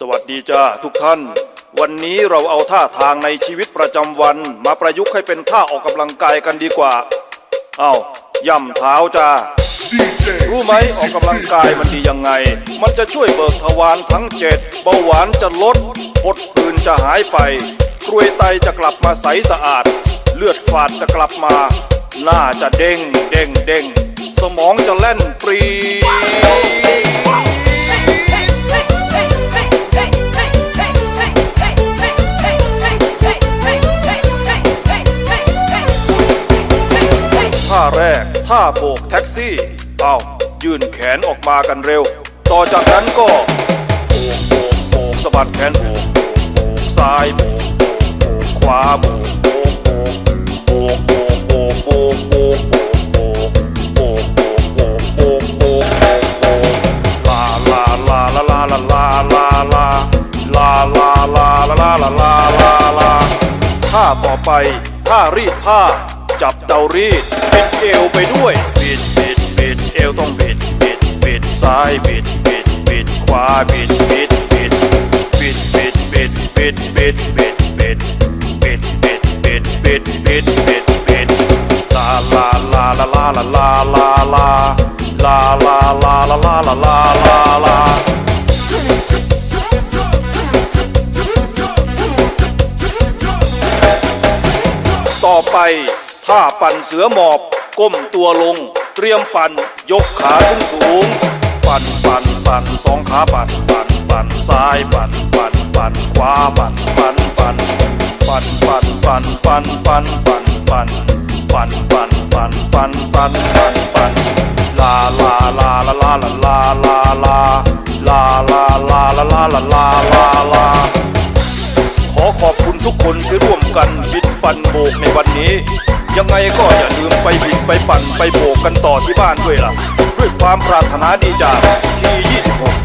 สวัสดีจ้าทุกท่าน วันนี้เราเอาท่าทางในชีวิตประจำวันมาประยุกต์ให้เป็นท่าออกกำลังกายกันดีกว่า เอา้าย่ำเท้าจ้า รู้ไหมออกกำลังกายมันดียังไง มันจะช่วยเบิกทวารทั้งเจ็ดเบาหวานจะลดพดผื่นจะหายไปกรวยไตจะกลับมาใสสะอาด เลือดฝาดจะกลับมา หน้าจะเด้งเด้งเด้งสมองจะแล่นปรี แรกท่าโบกแท็กซี่ เอายื่นแขนออกมากันเร็ว ต่อจากนั้นก็โบกโบกโบกสะบัดแขนโบกโบกโบกซ้ายโบกโบกโบกขวาโบกโบกโบกโบกโบกโบกโบกโบกโบกโบกโบกโบกโบกโบกโบกโบกโบกลาลาลาลาลาลาลาลาลาลาลาลาลาลาลาลาลาลาท่าต่อไปท่ารีดผ้า จับเตารีดบิดเอวไปด้วยบิดบิดบิดเอวต้องบิดบิดบิดซ้ายบิดบิดบิดขวาบิดบิดบิดบิดบิดบิดบิดบิดบิดบิดบิดบิดบิดบิดบิดบิดบิดลาลาลาลาลาลาลาลาลาลาลาลาลาลาลาลาลาลาต่อไป ท่าปั่นเสือหมอบ ก้มตัวลง เตรียมปั่น ยกขาขึ้นสูง ปั่นปั่นปั่นสองขาปั่นปั่นปั่นซ้ายปั่นปั่นปั่นขวาปั่นปั่นปั่นปั่นปั่นปั่นปั่นปั่นปั่นปั่นปั่นปั่นปั่นปั่นปั่นปั่นปั่นลาลาลาลาลาลาลาลาลาลาลาลาลาลาลาลาลาขอขอบคุณทุกคนที่ร่วมกันบิดปั่นโบกในวันนี้ ยังไงก็อย่าลืมไปบิดไปปั่นไปโบกกันต่อที่บ้านด้วยล่ะ ด้วยความปรารถนาดีจากที่ 26